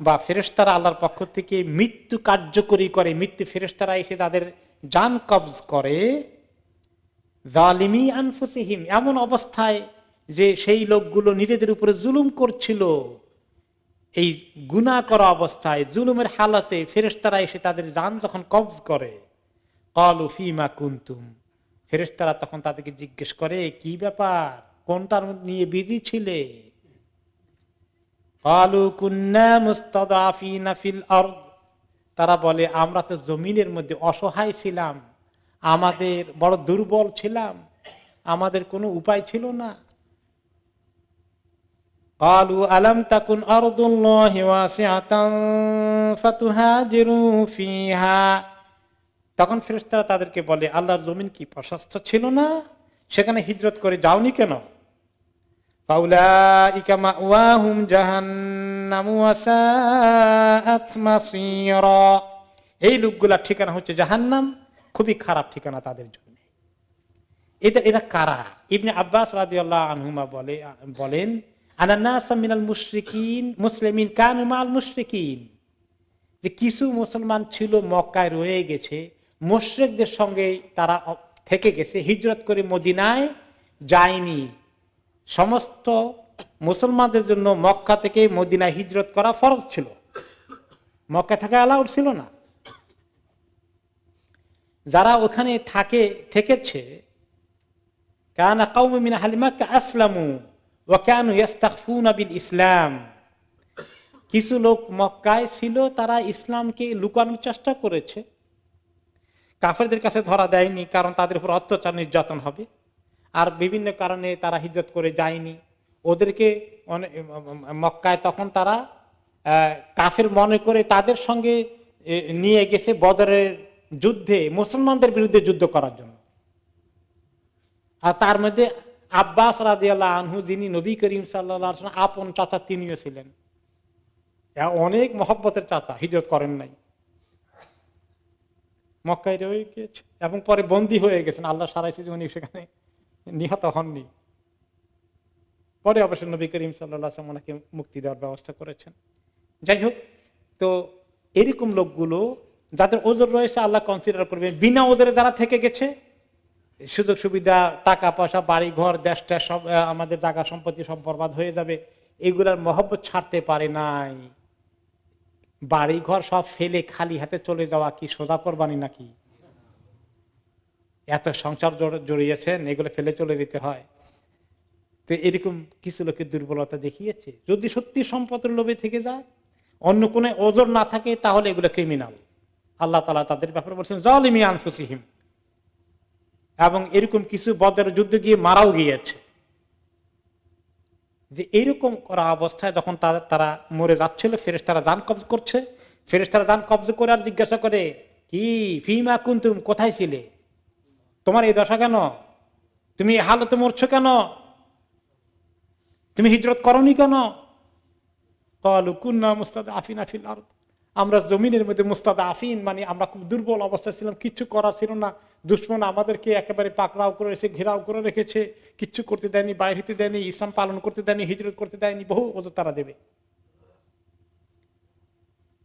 বা ফেরেশতারা আল্লাহর পক্ষ থেকে মৃত্যু কার্যকরী করে, মৃত্যু ফেরেশতারা এসে তাদের জান কবজ করে। এমন অবস্থায় যে সেই লোকগুলো নিজেদের উপরে জুলুম করছিল। এই গুণা করা অবস্থায়, জুলুমের হালাতে ফেরেশতারা এসে তাদের জান যখন কবজ করে কলু ফিমা কুন্তুম, ফেরেশতারা তখন তাদেরকে জিজ্ঞেস করে, কি ব্যাপার? কোনটার নিয়ে বিজি ছিলে? তারা বলে আমরা তো জমিনের মধ্যে অসহায় ছিলাম আমাদের বড় দুর্বল ছিলাম আমাদের কোনো উপায় ছিল না قالوا ألم تكن أرض الله واسعة فتهاجروا فيها তখন ফেরেশতারা তাদেরকে বলে আল্লাহর জমিন কি প্রশস্ত ছিল না সেখানে হিজরত করে যাওনি কেন فأولئك مأواهم جهنم وساءت مصيرا এই লোকগুলার ঠিকানা হচ্ছে জাহান্নাম খুবই খারাপ ঠিকানা তাদের জন্য এদের এরা কারা ইবনে আব্বাস রাদিয়াল্লাহ আনহুমা বলে বলেন আনান্নাস মিনাল মুশরিকিন মুসলিমিন কানু মাল মুশরিকিন যে কিছু মুসলমান ছিল মক্কায় রয়ে গেছে মুশরিকদের সঙ্গে তারা থেকে গেছে হিজরত করে মদিনায় যায়নি সমস্ত মুসলমানদের জন্য মক্কা থেকে মদিনা হিজরত করা ফরজ ছিল। মক্কা থাকা অ্যালাউড ছিল না। যারা ওখানে থাকে, থেকেছে, কানা কাউমে মিনা হালিমাক্কা আসলামু ও কেন ইয়াস্তাকফুনা ইসলাম। কিছু লোক মক্কায় ছিল, তারা ইসলামকে লুকানোর চেষ্টা করেছে। কাফেরদের কাছে ধরা দেয়নি, কারণ তাদের উপর অত্যাচার নির্যাতন হবে। আর বিভিন্ন কারণে তারা হিজরত করে যায়নি। ওদেরকে মক্কায় তখন তারা কাফের মনে করে তাদের সঙ্গে নিয়ে গেছে বদরের যুদ্ধে, মুসলমানদের বিরুদ্ধে যুদ্ধ করার জন্য। আর তার মধ্যে আব্বাস রাদিয়াল্লাহ আনহু, যিনি নবী করিম সাল্লা আপন চাচা তিনিও ছিলেন। অনেক মহব্বতের চাচা, হিজরত করেন নাই। মক্কায় রয়ে গিয়েছে এবং পরে বন্দী হয়ে গেছেন, আল্লাহ সারাইছে উনি সেখানে নিহত হননি। পরে অবশ্য নবী করিম সাল্লাম ওনাকে মুক্তি দেওয়ার ব্যবস্থা করেছেন। যাই হোক, তো এরকম লোকগুলো যাদের ওজোর রয়েছে, আল্লাহ কনসিডার করবে। বিনা ওজোরে যারা থেকে গেছে, সুযোগ সুবিধা, টাকা পয়সা, বাড়ি, ঘর দেশটা সব আমাদের জায়গা সম্পত্তি সব বরবাদ হয়ে যাবে। এগুলার মহব্বত ছাড়তে পারে নাই। বাড়ি, ঘর সব ফেলে, খালি হাতে চলে যাওয়া কি সোজা করবানি নাকি? এত সংসার জড়িয়েছেন এগুলো ফেলে চলে যেতে হয়। তো এরকম কিছু লোকের দুর্বলতা দেখিয়েছে। যদি সত্যি সম্পদের লোভে থেকে যায়, অন্য কোনো ওজোর না থাকে, তাহলে এগুলো ক্রিমিনাল আল্লাহ তালা তাদের ব্যাপারে বলছেন, জলিমি আনফুসিহিম। এবং এরকম কিছু বদের যুদ্ধ গিয়ে মারাও গিয়েছে। যে এইরকম করা অবস্থায় যখন তারা মরে যাচ্ছিল ফেরেস তারা দান কবজ করছে। ফেরেস তারা দান কবজ করে আর জিজ্ঞাসা করে, কি? ফিমা কুন্তুম? কোথায় ছিলে? তোমার এই দশা কেন? তুমি এই হালতে মরছো কেন? তুমি হিজরত করনি কেন? কুন্না মুস্তাদ আফিন আফিল আমরা জমিনের মধ্যে মুস্তাদ আফিন মানে আমরা খুব দুর্বল অবস্থায় ছিলাম কিচ্ছু করার ছিল না। দুশ্মন আমাদেরকে একেবারে পাকড়াও করে রেখেছে, ঘেরাও করে রেখেছে। কিচ্ছু করতে দেয়নি, বাইর হতে দেয়নি, ইসলাম পালন করতে দেয়নি, হিজরত করতে দেয়নি, বহু ওদের তারা দেবে।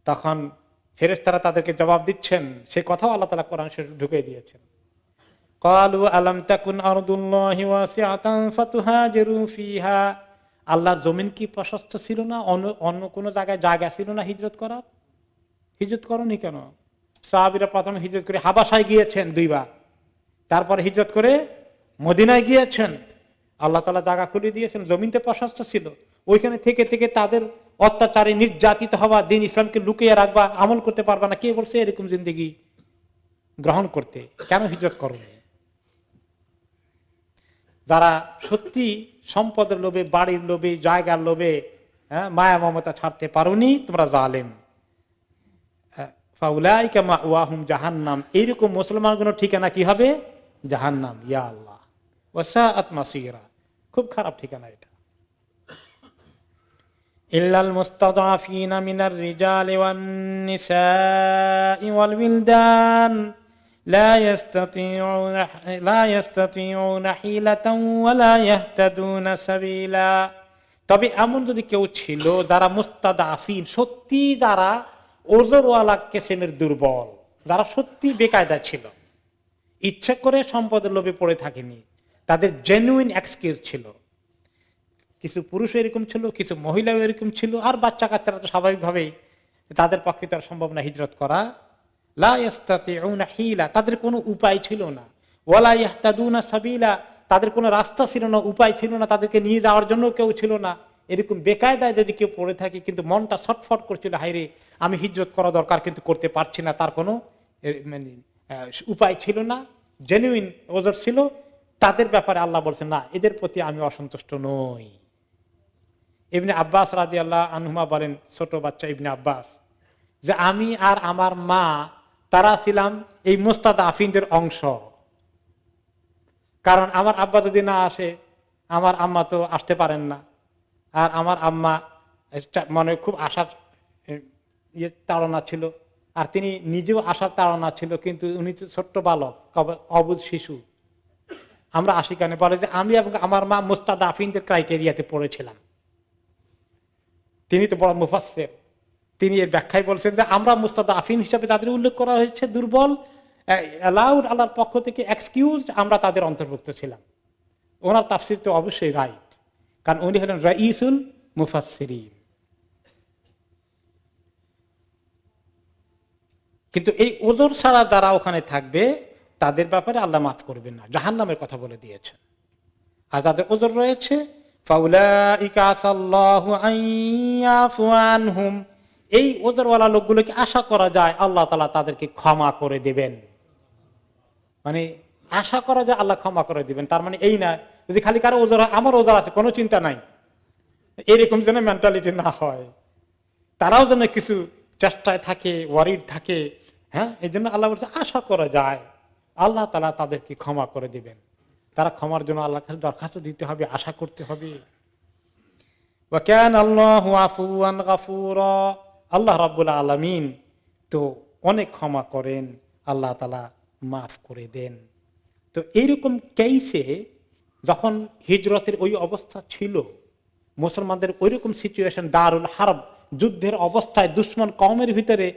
তখন ফেরেস তারা তাদেরকে জবাব দিচ্ছেন, সে কথাও আল্লাহ তালা কোরআন ঢুকে দিয়েছেন। কালু আলম তাকুন ফিহা আল্লাহর জমিন কি প্রশস্ত ছিল না? অন্য অন্য কোনো জায়গায় জায়গা ছিল না হিজরত করার? হিজরত করনি কেন? সাহাবিরা প্রথমে হিজরত করে হাবাসায় গিয়েছেন দুইবার। তারপরে হিজরত করে মদিনায় গিয়েছেন। আল্লাহ তালা জায়গা খুলে দিয়েছেন জমিনতে প্রশস্ত ছিল। ওইখানে থেকে থেকে তাদের অত্যাচারে, নির্যাতিত হওয়া, দিন ইসলামকে লুকিয়ে রাখবা, আমল করতে পারবা না। কে বলছে এরকম জিন্দগি গ্রহণ করতে? কেন হিজরত করবে যারা সত্যি সম্পদের লোভে, বাড়ির লোভে, জায়গার লোভে হ্যাঁ মায়া, মমতা ছাড়তে পারোনি, তোমরা জালেম। ফাউলাইকামা ওয়াহুম জাহান্নাম। এইরকম মুসলমানগুলো ঠিকানা কি হবে? জাহান্নাম, ইয়া আল্লাহ। ওয়াসা খুব খারাপ ঠিকানা এটা। ইল্লাল মিনার রিজাল لا يستطيعون لا يستطيعون حيلة ولا يهتدون سبيلا তবে এমন যদি কেউ ছিল যারা মুস্তাদা আফিন সত্যি যারা ওজরওয়ালা কেসেমের দুর্বল যারা সত্যি বেকায়দা ছিল ইচ্ছে করে সম্পদের লোভে পড়ে থাকেনি তাদের জেনুইন এক্সকিউজ ছিল কিছু পুরুষ এরকম ছিল কিছু মহিলাও এরকম ছিল আর বাচ্চা কাচ্চারা তো স্বাভাবিকভাবেই তাদের পক্ষে তার সম্ভব না হিজরত করা লা ইয়াস্তাতিউনা হিলা, তাদের কোনো উপায় ছিল না। ওয়ালা ইয়াহতাদুনা সাবিলা, তাদের কোনো রাস্তা ছিল না, উপায় ছিল না, তাদেরকে নিয়ে যাওয়ার জন্য কেউ ছিল না। এরকম বেকায়দায় যদি কেউ পড়ে থাকে, কিন্তু মনটা ছটফট করছিল হাইরে আমি হিজরত করা দরকার কিন্তু করতে পারছি না, তার কোনো মানে উপায় ছিল না জেনুইন ওজর ছিল, তাদের ব্যাপারে আল্লাহ বলছেন না, এদের প্রতি আমি অসন্তুষ্ট নই। ইবনে আব্বাস রাজি আল্লাহ আনহুমা বলেন, ছোট বাচ্চা ইবনে আব্বাস, যে আমি আর আমার মা তারা ছিলাম এই মোস্তাদ আফিনদের অংশ। কারণ আমার আব্বা যদি না আসে, আমার আম্মা তো আসতে পারেন না। আর আমার আম্মা মানে খুব আশার ইয়ে তাড়না ছিল। আর তিনি নিজেও আশার তাড়না ছিল, কিন্তু উনি তো ছোট্ট বালক অবুধ শিশু। আমরা আশিকানে বলে যে, আমি এবং আমার মা মুস্তাদ আফিনদের ক্রাইটেরিয়াতে পড়েছিলাম। তিনি তো বড় মুফাসের তিনি এর ব্যাখ্যায় বলছেন যে আমরা মুস্তাদ আফিম হিসাবে যাদের উল্লেখ করা হয়েছে দুর্বল অ্যালাউড আল্লাহর পক্ষ থেকে এক্সকিউজ আমরা তাদের অন্তর্ভুক্ত ছিলাম ওনার তাফসির তো অবশ্যই রাইট কারণ উনি হলেন রাইসুল মুফাসিরিন কিন্তু এই ওজোর ছাড়া যারা ওখানে থাকবে, তাদের ব্যাপারে আল্লাহ মাফ করবেন না জাহান নামের কথা বলে দিয়েছেন আর যাদের ওজোর রয়েছে ইয়াফু আনহুম। এই ওজরওয়ালা লোকগুলোকে আশা করা যায় আল্লাহ তালা তাদেরকে ক্ষমা করে দেবেন। মানে আশা করা যায় আল্লাহ ক্ষমা করে দিবেন। তার মানে এই না, যদি খালি কারও ওজোর আমার ওজোর আছে, কোনো চিন্তা নাই। এরকম যেন মেন্টালিটি না হয়। তারাও যেন কিছু চেষ্টায় থাকে ওয়ারিড থাকে হ্যাঁ? এই জন্য আল্লাহ বলছে, আশা করা যায়, আল্লাহ তালা তাদেরকে ক্ষমা করে দিবেন। তারা ক্ষমার জন্য আল্লাহর কাছে দরখাস্ত দিতে হবে, আশা করতে হবে। ওয়াকান আল্লাহ আল্লাহ রাব্বুল আলামিন তো অনেক ক্ষমা করেন, আল্লাহ তালা মাফ করে দেন। তো এইরকম কেইসে যখন হিজরতের ওই অবস্থা ছিল, মুসলমানদের ওইরকম সিচুয়েশন দারুল হারব যুদ্ধের অবস্থায় দুশ্মন কমের ভিতরে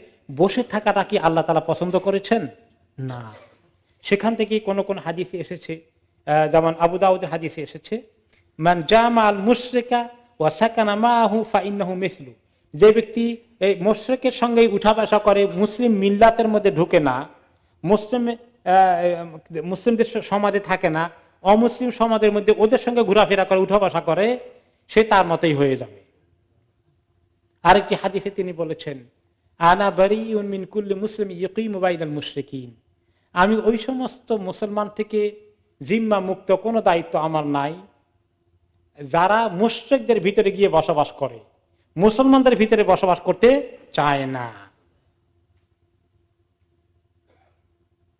বসে থাকাটা কি আল্লাহ তালা পছন্দ করেছেন? না। সেখান থেকে কোন কোন হাদিসে এসেছে যেমন আবু দাউদের হাদিসে এসেছে, মান জামা আল মুশরিকা ওয়া সাকানা মাহু ফাইন্নাহু মিসলু। যে ব্যক্তি এই মুশরিকের সঙ্গে উঠা বসা করে, মুসলিম মিল্লাতের মধ্যে ঢুকে না, মুসলিম মুসলিমদের সমাজে থাকে না, অমুসলিম সমাজের মধ্যে ওদের সঙ্গে ঘোরাফেরা করে উঠা বসা করে, সে তার মতোই হয়ে যাবে। আরেকটি হাদিসে তিনি বলেছেন, আনা বারি কুল্লি মুসলিম ইয়কিম বাইনাল মুশরিকিন। আমি ওই সমস্ত মুসলমান থেকে জিম্মা মুক্ত কোনো দায়িত্ব আমার নাই। যারা মুশ্রিকদের ভিতরে গিয়ে বসবাস করে মুসলমানদের ভিতরে বসবাস করতে চায় না।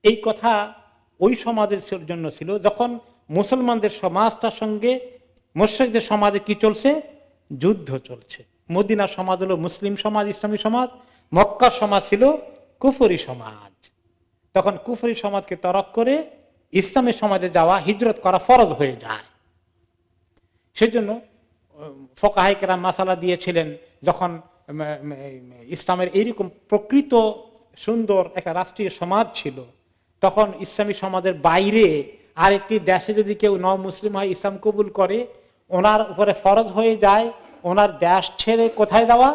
এই কথা ওই সমাজের জন্য ছিল যখন মুসলমানদের সমাজটার সঙ্গে মুশ্রিকদের সমাজে কি চলছে? যুদ্ধ চলছে। মদিনার সমাজ হলো মুসলিম সমাজ, ইসলামী সমাজ মক্কার সমাজ ছিল কুফরি সমাজ। তখন কুফরি সমাজকে তরক করে ইসলামের সমাজে যাওয়া, হিজরত করা ফরজ হয়ে যায়। সেজন্য ফকাহাইকেরা মাসালা দিয়েছিলেন যখন ইসলামের এইরকম প্রকৃত সুন্দর একটা রাষ্ট্রীয় সমাজ ছিল, তখন ইসলামী সমাজের বাইরে আরেকটি দেশে যদি কেউ ন মুসলিম হয়, ইসলাম কবুল করে, ওনার উপরে ফরজ হয়ে যায়, ওনার দেশ ছেড়ে কোথায় যাওয়া?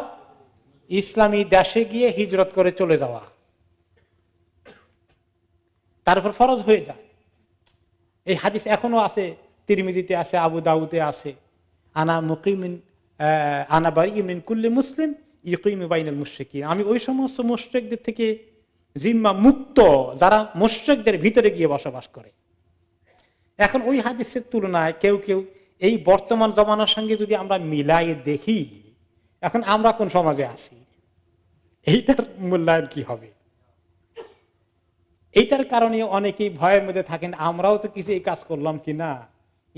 ইসলামী দেশে গিয়ে হিজরত করে চলে যাওয়া। তার উপর ফরজ হয়ে যায়। এই হাদিস এখনও আছে, তিরমিজিতে আছে, আবু দাউদে আছে। আনা মুকিমিন আনা বারি মিন কুল্লি মুসলিম ইকিম বাইনাল মুশরিকিন। আমি ওই সমস্ত মুশরিকদের থেকে জিম্মা মুক্ত, যারা মুশরিকদের ভিতরে গিয়ে বসবাস করে। এখন ওই হাদিসের তুলনায় কেউ কেউ এই বর্তমান জমানার সঙ্গে যদি আমরা মিলাই দেখি, এখন আমরা কোন সমাজে আছি? এইটার মূল্যায়ন কি হবে? এইটার কারণে অনেকেই ভয়ের মধ্যে থাকেন, আমরাও তো কিছু এই কাজ করলাম কি না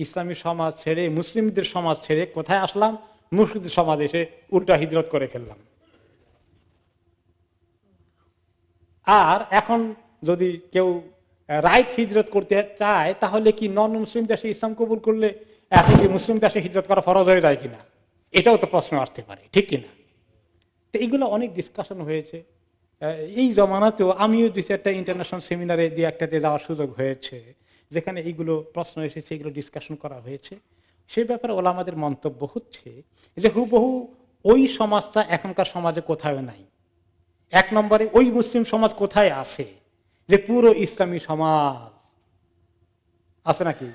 ইসলামী সমাজ ছেড়ে, মুসলিমদের সমাজ ছেড়ে কোথায় আসলাম? মুসলিমদের সমাজ এসে উল্টা হিজরত করে ফেললাম। আর এখন যদি কেউ রাইট হিজরত করতে চায়, তাহলে কি নন মুসলিম দেশে ইসলাম কবুল করলে এখন কি মুসলিম দেশে হিজরত করা ফরজ হয়ে যায় কিনা? এটাও তো প্রশ্ন আসতে পারে, ঠিক কিনা? তো এইগুলো অনেক ডিসকাশন হয়েছে। এই জমানাতেও আমিও দুই চারটা ইন্টারন্যাশনাল সেমিনারে দুই একটাতে যাওয়ার সুযোগ হয়েছে। যেখানে এইগুলো প্রশ্ন এসেছে এগুলো ডিসকাশন করা হয়েছে। সেই ব্যাপারে ওলা আমাদের মন্তব্য হচ্ছে যে হুবহু ওই সমাজটা এখনকার সমাজে কোথাও নাই। এক নম্বরে ওই মুসলিম সমাজ কোথায় আছে যে পুরো ইসলামী সমাজ আছে নাকি?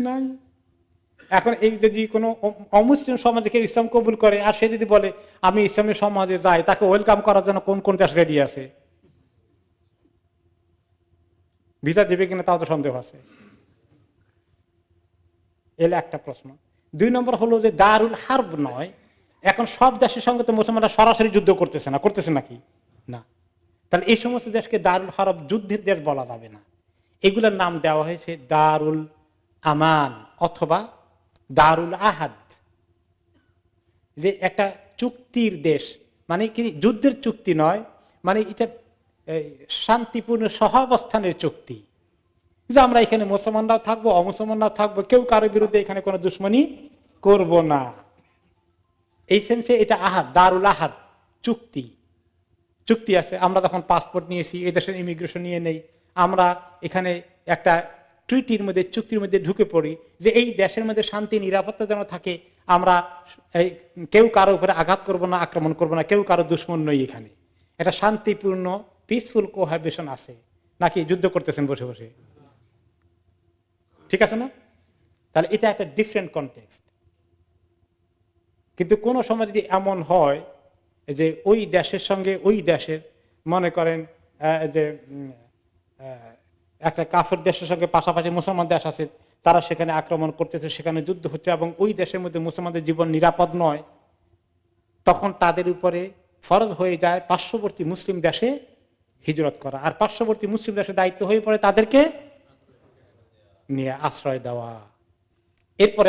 নাই। এখন এই যদি কোনো অমুসলিম সমাজে কেউ ইসলাম কবুল করে আর সে যদি বলে আমি ইসলামী সমাজে যাই তাকে ওয়েলকাম করার জন্য কোন কোন দেশ রেডি আছে? ভিসা দেবে কিনা তাও তো সন্দেহ আছে। এলে একটা প্রশ্ন। দুই নম্বর হলো যে দারুল হার্ব নয়, এখন সব দেশের সঙ্গে তো মুসলমানরা সরাসরি যুদ্ধ করতেছে না, করতেছে নাকি? না। তাহলে এই সমস্ত দেশকে দারুল হারব যুদ্ধের দেশ বলা যাবে না। এগুলোর নাম দেওয়া হয়েছে দারুল আমান অথবা দারুল আহাদ। যে একটা চুক্তির দেশ মানে কি? যুদ্ধের চুক্তি নয় মানে এটা শান্তিপূর্ণ সহাবস্থানের চুক্তি। যে আমরা এখানে মুসলমানরাও থাকব, অমুসলমানরাও থাকব, কেউ কারোর বিরুদ্ধে এখানে কোনো দুশ্মনী করব না। এই সেন্সে এটা আহাদ, দারুল আহাদ চুক্তি। চুক্তি আছে, আমরা যখন পাসপোর্ট নিয়েছি, এই দেশের ইমিগ্রেশন নিয়ে নেই, আমরা এখানে একটা ট্রিটির মধ্যে, চুক্তির মধ্যে ঢুকে পড়ি যে এই দেশের মধ্যে শান্তি, নিরাপত্তা যেন থাকে, আমরা কেউ কারও উপরে আঘাত করব না, আক্রমণ করব না, কেউ কারও দুশ্মন নই এখানে। এটা শান্তিপূর্ণ পিসফুল কোহাবিশন আছে। নাকি যুদ্ধ করতেছেন বসে বসে? ঠিক আছে না? তাহলে এটা একটা ডিফারেন্ট কনটেক্সট কিন্তু কোনো সময় যদি এমন হয় যে ওই দেশের সঙ্গে ওই দেশের, মনে করেন যে একটা কাফের দেশের সঙ্গে পাশাপাশি মুসলমান দেশ আছে, তারা সেখানে আক্রমণ করতেছে, সেখানে যুদ্ধ হচ্ছে এবং ওই দেশের মধ্যে মুসলমানদের জীবন নিরাপদ নয়, তখন তাদের উপরে ফরজ হয়ে যায় পার্শ্ববর্তী মুসলিম দেশে হিজরত করা। আর পার্শ্ববর্তী মুসলিম দেশে দায়িত্ব হয়ে পড়ে তাদেরকে নিয়ে আশ্রয় দেওয়া। এরপরে